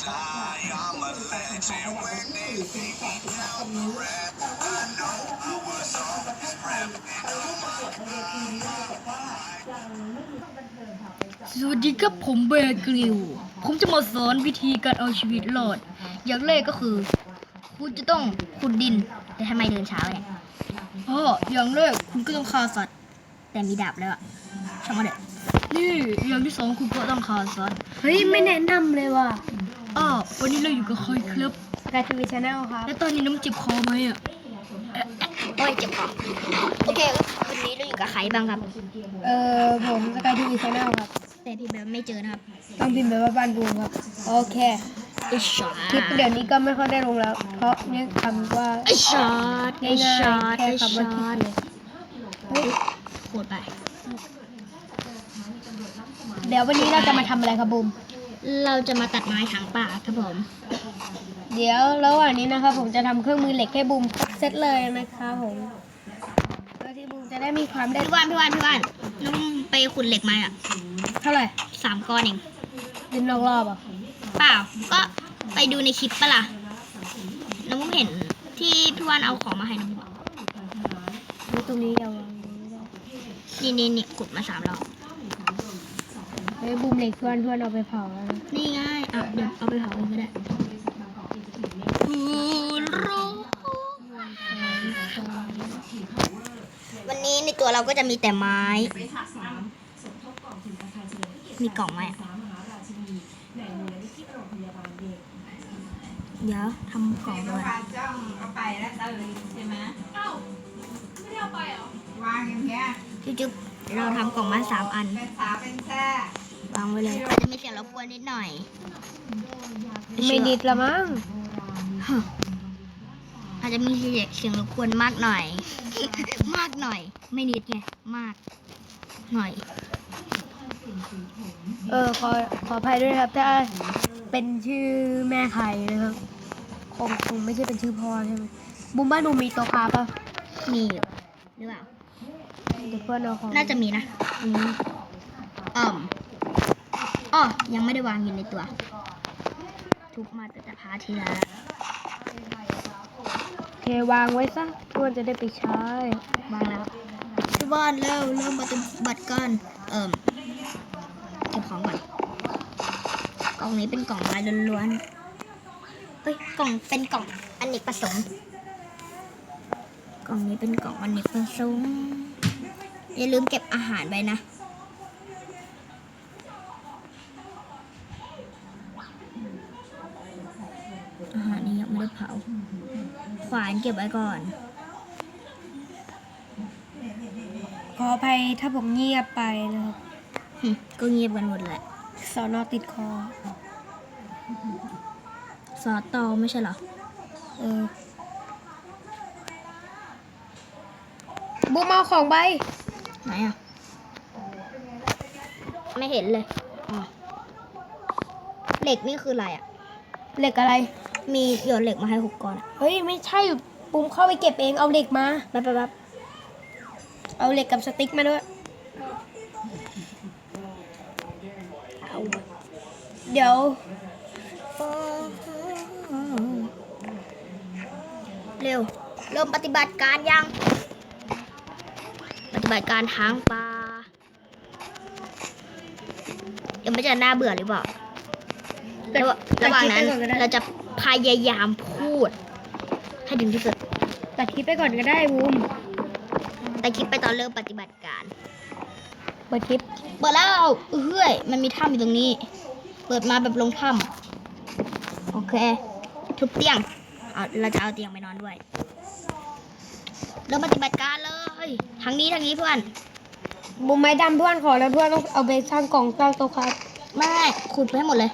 สวัสดีครับผมเบร์กริลผมจะมาสอนวิธีการเอาชีวิตรอด อย่างแรกก็คือ คุณจะต้องขุดดิน แต่ทำไมเดินเช้าเนี่ยอ๋ออย่างแรกคุณก็ต้องฆ่าสัตว์ แต่มีดาบแล้วอะช่างมันเถอะนี่อย่างที่สองคุณก็ต้องฆ่าสัตว์ เฮ้ย ไม่แนะนำเลยว่ะ อ้าววันนี้เราอยู่กับใครครับกายทีวีชาแนลครับ แล้วตอนนี้น้ำเจ็บคอไหมอะโอ้ยเจ็บคอโอเควันนี้เราอยู่กับใครบ้างครับ เอ่อผมสกายทีวีชาแนลครับ แต่พี่แบบไม่เจอนะครับ ต้องพิมพ์ไปว่าบ้านบูมครับ โอเคไอช็อตคลิปเดี๋ยวนี้ก็ไม่ค่อยได้ลงแล้ว เพราะเนี่ยคำว่าไอช็อตไอง่ายช็อตๆไอแค่ช็อคำว่าคลิปตเลยเฮ้ยโคตรไป เดี๋ยววันนี้เราจะมาทำอะไรครับบูม เราจะมาตัดไม้ทางป่าครับผม เดี๋ยวระหว่างนี้นะครับผมจะทำเครื่องมือเหล็กให้บูมครบเซตเลยนะครับผมเพื่อที่บูมจะได้มีความได้พี่ว่านพี่ว่านพี่ว่านน้องไปขุดเหล็กมาอะเท่าไหร่สามก้อนเองดินรอบๆอะเปล่าก็ไปดูในคลิปปะล่ะน้องเห็นที่พี่ว่านเอาของมาให้น้องบอกนี่ตรงนี้ยังวางไม่ได้นี่นี่นี่ขุดมาสามรอบ เฮ้ยบูมเหล็กเพื่อนเพื่อนเอาไปเผาแล้วนะนี่ไง่ายอะเดี๋ยวเอาไปเผาเองก็ได้วันนี้ในตัวเราก็จะมีแต่ไม้ มีกล่องไหมอะเดี๋ยวทำกล่องด้วยจ้องเอาไปแล้วตื่นใช่ไหมเอ้าไม่ได้เอาไปเหรอ วางอย่างเงี้ยจุ๊บๆเราทำกล่องมาสามอัน เป็นสาเป็นแท้ วางไว้เลย อาจจะมีเสียงรบกวนนิดหน่อย ไม่ดิดละมั้งอาจจะมีเสียงรบกวนมากหน่อย มากหน่อย ไม่นิดไง มาก หน่อย เออขอขออภัยด้วยนะครับถ้าเป็นชื่อแม่ไข่นะครับคงคงไม่ใช่เป็นชื่อพ่อใช่ไหมบุมบ้านบูมมีโต๊ะคาปะมีอยู่หรือเปล่าเดี๋ยวเพื่อนเอาของน่าจะมีนะอืมอ่อมอ๋อ ยังไม่ได้วางอยู่ในตัว ทุบมาแต่จะพาทีละโอเควางไว้ซะเพื่อนจะได้ไปใช้ วางแล้วพี่บอลเร็วเริ่มปฏิบัติการเอิ่มเก็บของก่อน กล่องนี้เป็นกล่องไม้ล้วนๆเอ้ยกล่องเป็นกล่องอันเนกประสงค์กล่องนี้เป็นกล่องอันเนกประสงค์อย่าลืมเก็บอาหารไว้นะ อาหารนี้ยังไม่ได้เผา ขวานเก็บไว้ก่อน ขออภัยถ้าผมเงียบไปนะครับหึก็เงียบกันหมดแหละ สอนอติดคอซอสตอไม่ใช่เหรอ เออบุมเอาของไปไหนอะ ไม่เห็นเลยอ๋อเหล็กนี่คืออะไรอะ เหล็กอะไร มีโยนเหล็กมาให้หกก้อนอะเฮ้ยไม่ใช่บุมเข้าไปเก็บเองเอาเหล็กมา แป๊บแป๊บแป๊บเอาเหล็กกับสติ๊กมาด้วยเอาเดี๋ยว เร็ว เริ่มปฏิบัติการยัง ปฏิบัติการทางป่ายังไม่จะน่าเบื่อหรือเปล่าแต่ระหว่างแต่ระหว่างคิดนั้นไปก่อนก็ได้เราจะ พยายามพูด ให้ถึงที่สุด ตัดคลิปไปก่อนก็ได้บูมแต่คลิปไปตอนเริ่มปฏิบัติการ เปิดคลิป เปิดแล้วเฮ้ย มันมีถ้ำอยู่ตรงนี้ เปิดมาแบบลงถ้ำโอเค ทุบเตียงเอาเราจะเอาเตียงไปนอนด้วย เริ่มปฏิบัติการเลยทางนี้ทางนี้เพื่อนบุมไม้ดำเพื่อนขอแล้วเพื่อนต้องเอาไปสร้างกล่องสร้างโต๊ะครับ ไม่ขุดไปให้หมดเลย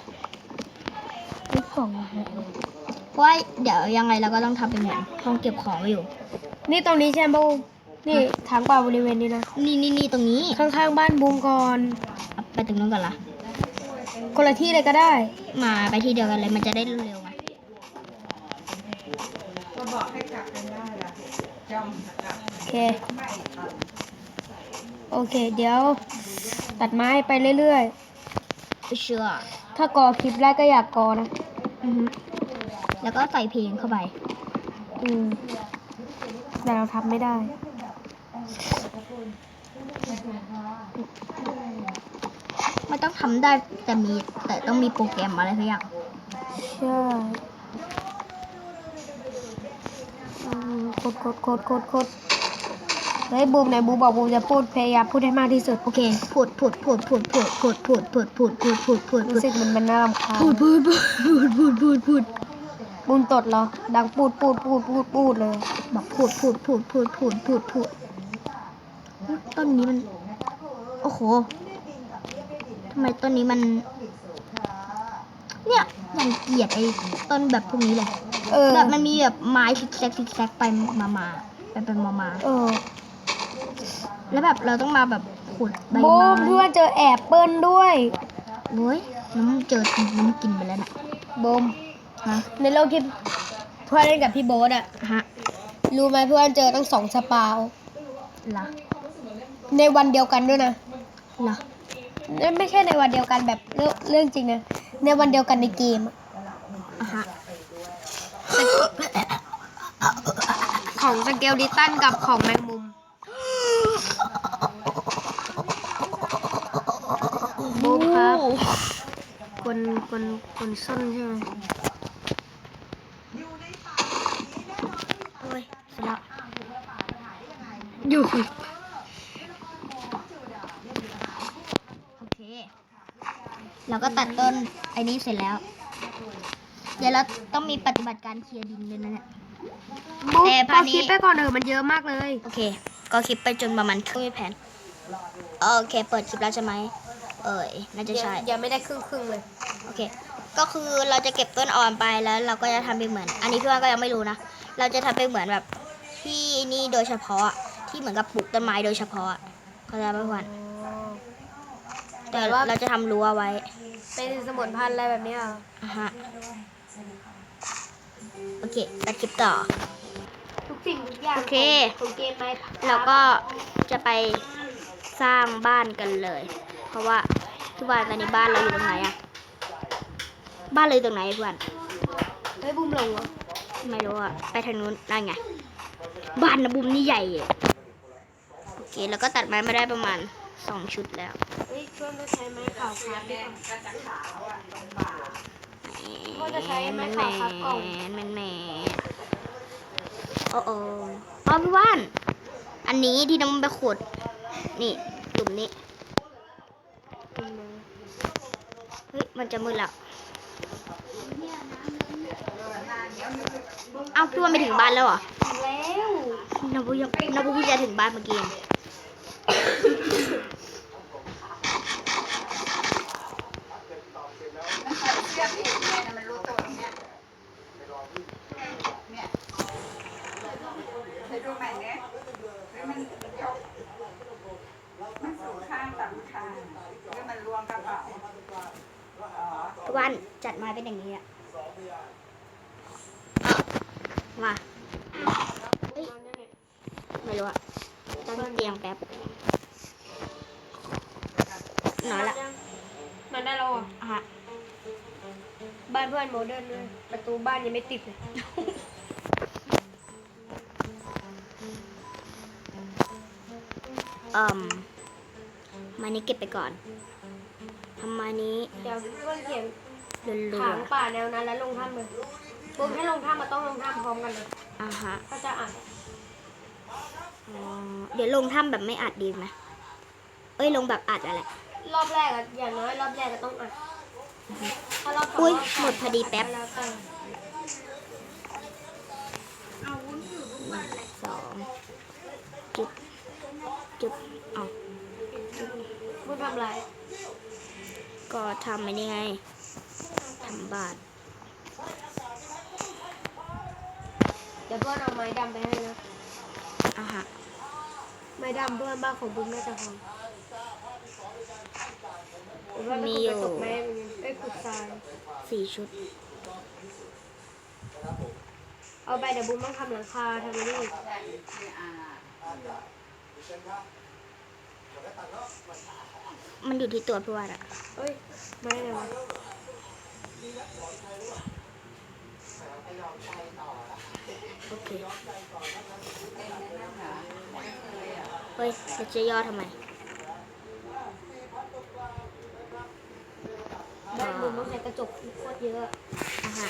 นี่กล่องอะไรเพราะว่าเดี๋ยวยังไงเราก็ต้องทำเป็นเหมือนห้องเก็บของไว้อยู่ นี่ตรงนี้ใช่ไหมบูมนี่ทางเปล่าบริเวณนี้นะ นี่นี่นี่ตรงนี้ข้างๆบ้านบูมก่อนเอาไปตรงนู้นก่อนละคนละที่เลยก็ได้ มาไปที่เดียวกันเลยมันจะได้เร็วๆไงก็บอกให้กลับกันได้ละจ้องกลับโอเค โอเค เดี๋ยว ตัดไม้ไปเรื่อยไม่เชื่อๆถ้ากอคลิปแรกก็อยากกอนะ อือฮึ แล้วก็ใส่เพลงเข้าไปอืมแต่เราทำไม่ได้ไม่ต้องทำได้แต่มีแต่ต้องมีโปรแกรมอะไรสักอย่างใช่อืมกดกดกดกดกดเฮ้ยบูมไหนบูมบอกบูมจะพูดพยายามพูดให้มากที่สุด โอเคพูดพูดพูดพูดพูดพูดพูดพูดพูดพูดพูดพูดพูรู้ดสึกมันมันน่ารำคาญพูดพูดพูดพูดพูดพูด บูมตดเหรอ ดังปูดปูดปูดปูดปูดเลย บอกพูดพูดพูดพูดพูดพูดพูดต้นนี้มัน โอ้โหทำไมต้นนี้มัน เนี่ยยังเกลียดไอ้ต้นแบบพวกนี้เลยเออ แบบมันมีแบบไม้ซิกแซกซิกแซกไปมามาไปไปมามาเออ แล้วแบบเราต้องมาแบบขุดใบบูไม้มเพื่อนเจอแอบเปิ้ลด้วยโอ้ยน้ำเจอทีน้ำกินไปแล้วน่ะบูม ฮะในโลกที่เพื่อนเล่นกับพี่โบ๊ทอะฮะรู้ไหมเพื่อนเจอตั้งสองสปาวล่ะในวันเดียวกันด้วยนะล่ะนั่นไม่ใช่ในวันเดียวกันแบบเรื่องเรื่องจริงนะในวันเดียวกันในเกมอะอะฮะของสเกลดิตันกับของแมงมุมบูมครับคนคนคนส้นใช่ไหม โอ้ยเสร็จแล้ว อยู่โอเค เราก็ตัดต้นไอ้นี้เสร็จแล้ว เดี๋ยวเราต้องมีปฏิบัติการเคลียร์ดินด้วยนะเนี่ยบูมแต่พภาอพนี้ คิดไปก่อนเออมันเยอะมากเลย โอเค ก็คลิปไปจนประมาณครึ่งแผน โอเค เปิดคลิปแล้วใช่ไหม เอ่ย น่าจะใช่ ยังไม่ได้ครึ่งครึ่งๆเลย โอเค ก็คือเราจะเก็บต้นอ่อนไปแล้วเราก็จะทำเป็นเหมือน อันนี้พี่ว่าก็ยังไม่รู้นะ เราจะทำเป็นเหมือนแบบที่นี่โดยเฉพาะอะ ที่เหมือนกับปลูกต้นไม้โดยเฉพาะอะเข้าใจไหมพี่วันแต่แต่ว่าเราจะทำรั้วไว้เป็นสมุนไพรอะไรแบบเนี้ยเหรออะฮะโอเคตัดคลิปต่อ ทุกสิ่งทุกอย่างโอเค ของเกมไหมเราก็จะไปสร้างบ้านกันเลย เพราะว่าทุกวันตอนนี้บ้านเราอยู่ตรงไหนอะบ้านเราอยู่ตรงไหนทุกวันเฮ้ยบูมลงเหรอไม่รู้อะไปทางนู้นนั่นไง บ้านนะบุมนี่ใหญ่อะโอ เคแล้วก็ตัดไม้มาได้ประมาณสองชุดแล้วเฮ้ยช่วยไม่ใช้ไม้ขาวครับดีกว่าก็จะใช้ไม้แมขาวครับกล่องนแมนแมนโอ้โอ้อพี่ว่าน อันนี้ที่น้องไปขุด นี่กลุ่มนี้เฮ้ยมันจะมืดแล้วเอาพี่ว่าไม่ถึงบ้านแล้วเหรอแล้วนบุยังนบุเพิ่งจะถึงบ้านเมื่อกี้ วันจัดม้เป็นอย่างนี้อะมา ไม่รู้อะตั้งเตรียงแป๊บ พื่อนโมเดิร์นด้วยประตูบ้านยังไม่ติดเลยเอ่มมานี้เก็บไปก่อนทำมานี้เดี๋ยวเพื่อนเขียนเรืถาองป่าแนวนั้นแล้วลงถ้ำเลยบูมให้ลงถ้ำมาต้องลงถ้ำพร้อมกันเลยๆอะฮะก็จะอ่านอ๋อเดี๋ยวลงถ้ำแบบไม่อัดดีไหมเอ้ยลงแบบอัดอะไร รอบแรกอะอย่างน้อยรอบแรกก็ต้องอ่านถ้าร อบสองอุ้ยรอบสามหมดพอดีแป๊บแล้วแต่สองจุดจุดเอาบูมทำอะไร ก็ทำไม่ได้ไงทำบ้านเดี๋ยวเพื่อนเอาไม้ดำไปให้นะอะฮะไม้ดำเพื่อนบ้านของบูมน่าจะพอหรือว่ามีจะอยู่ขุดกระจก ไม้เอ้ยขุดทรายสี่ชุด เอาไปเดี๋ยวบูมต้องทำหลังคาทำนี่มันอยู่ที่ตัวพี่วาดอะเอ้ยไม้อะไรวะโอเค เฮ้ยเราจะย่อทำไม ด้านบุมต้องใช้กระจกโคตรเยอะอะฮะ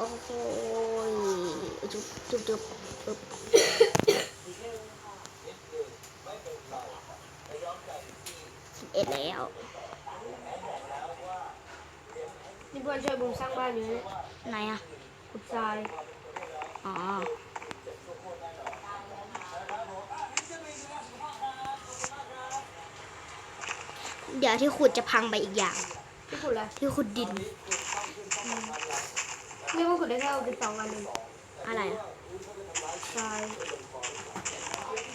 โอ้โหจุบจุบจุบจุบสิบเอ็ดแล้วนี่เพื่อนช่วยบุมสร้างบ้านอยู่นะไหนอะขุดทรายอ๋อเดี๋ยวที่ขุดจะพังไปอีกอย่าง ที่ขุดอะไรที่ขุดดินนี่ว่าขุด ได้แค่สิบสองอันเองอะไรอะทราย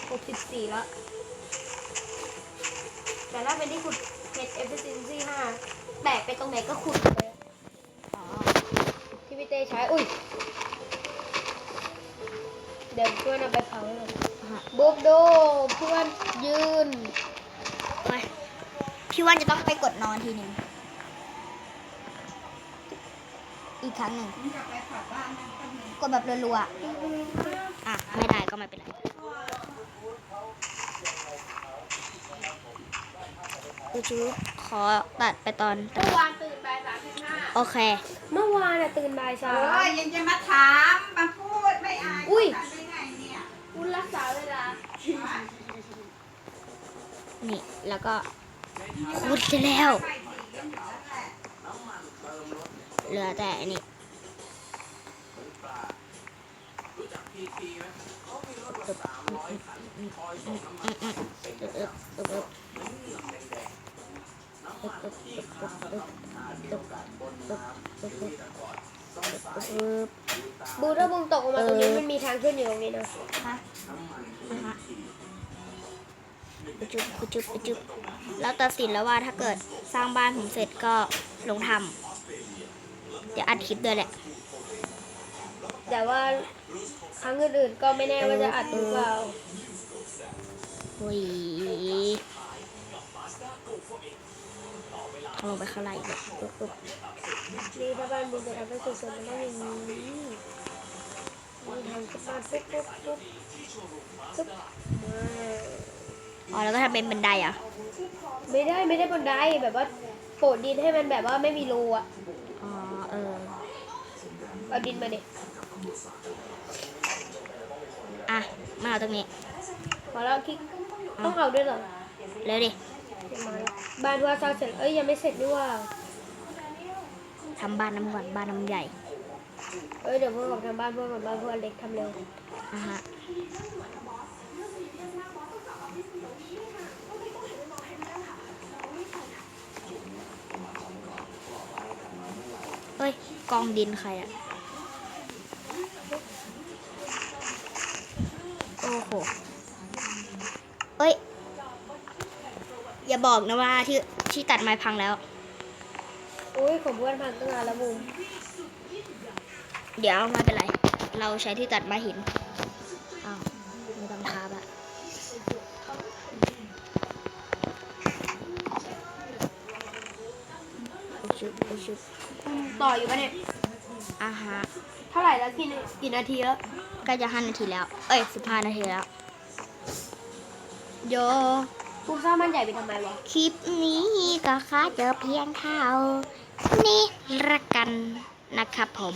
หกสิบสี่ละแต่ถ้าเป็นที่ขุดเพชร efficiency ห้าแตกไปตรงไหนก็ขุดเลยอ๋อที่พี่เต้ใช้ อุ้ย เดี๋ยวเพื่อนเอาไปเผาเลยฮะบุ๊บโดเพื่อนยืน ไป พี่ว่านจะต้องไปกดนอนทีหนึ่ง อีกครั้งหนึ่งมึงกลับไปขับบ้านนะคนหนึ่งกดแบบรัวๆอะ ไม่ได้ก็ไม่เป็นไรดูจูขอตัดไปตอนเมื่อวานตื่นบ่ายสามสิบห้าโอเค เมื่อวานอะตื่นบ่ายสาเอมอยังจะมาถามมาพูดไม่อายอุ้ยทำได้ไงเนี่ยคุณรักษาเวลา นี่ แล้วก็ขุดเสร็จแล้ว ไปสีกันอยู่นั่นแหละ เหลือแต่อันนี้อึ๊บบูถ้าบุมตกออกมาตรงนี้เออมันมีทางขึ้นอยู่ตรงนี้นะฮะนะฮะจุบจุบจุบแล้วตัดสินแล้วว่าถ้าเกิดสร้างบ้านผมเสร็จก็ลงทำ เดี๋ยวอัดคลิปด้วยแหละ แต่ว่าครั้งอื่นๆก็ไม่แน่ว่าจะอัดหรือเปล่าหุยลงไปข้างในอีกเลยปึ๊บปึ๊บนี่ถ้าบ้านบุมจะทำให้สวยๆมันต้องอย่างนี้นี่ทำขึ้นมาปุ๊บปุ๊บปุ๊บปุ๊บมาอ๋อแล้วก็ทำเป็นบันไดเหรอะ ไม่ได้ไม่ได้บนไดแบบว่าโปะดินให้มันแบบว่าไม่มีรูอะอ๋อเออ เอาดินมาเนี่ยอะ มาเอาตรงนี้ พอแล้วคลิกต้องเอาด้วยเหรอเร็วดิบ้านว่าสร้างเสร็จ เอ้ยยังไม่เสร็จนี่ว่าทำบ้านน้ำก่อนบ้านน้ำใหญ่ เอ้ยเดี๋ยวเพื่อนของทำบ้านเพื่อนของบ้านเพื่อนเล็กทำเร็วอะฮะเฮ้ยกองดินใครอะ โอ้โหเอ้ย อย่าบอกนะว่าที่ที่ตัดไม้พังแล้ว อุ้ยของเพื่อนพังตั้งนานแล้วบูมเดี๋ยวไม่เป็นไร เราใช้ที่ตัดไม้หินอ้าวไม่ต้องคาบอะอุชุบอุชุบต่ออยู่ปะเนี่ยอ่าฮะ เท่าไหร่แล้วกี่กี่นาทีแล้ว ใกล้จะห้านาทีแล้ว เอ้ยสิบห้านาทีแล้ว โยบูมสร้างบ้านใหญ่ไปทำไมวะ คลิปนี้ก็ค่าเจอเพียงเท่านี้ละกันนะครับผม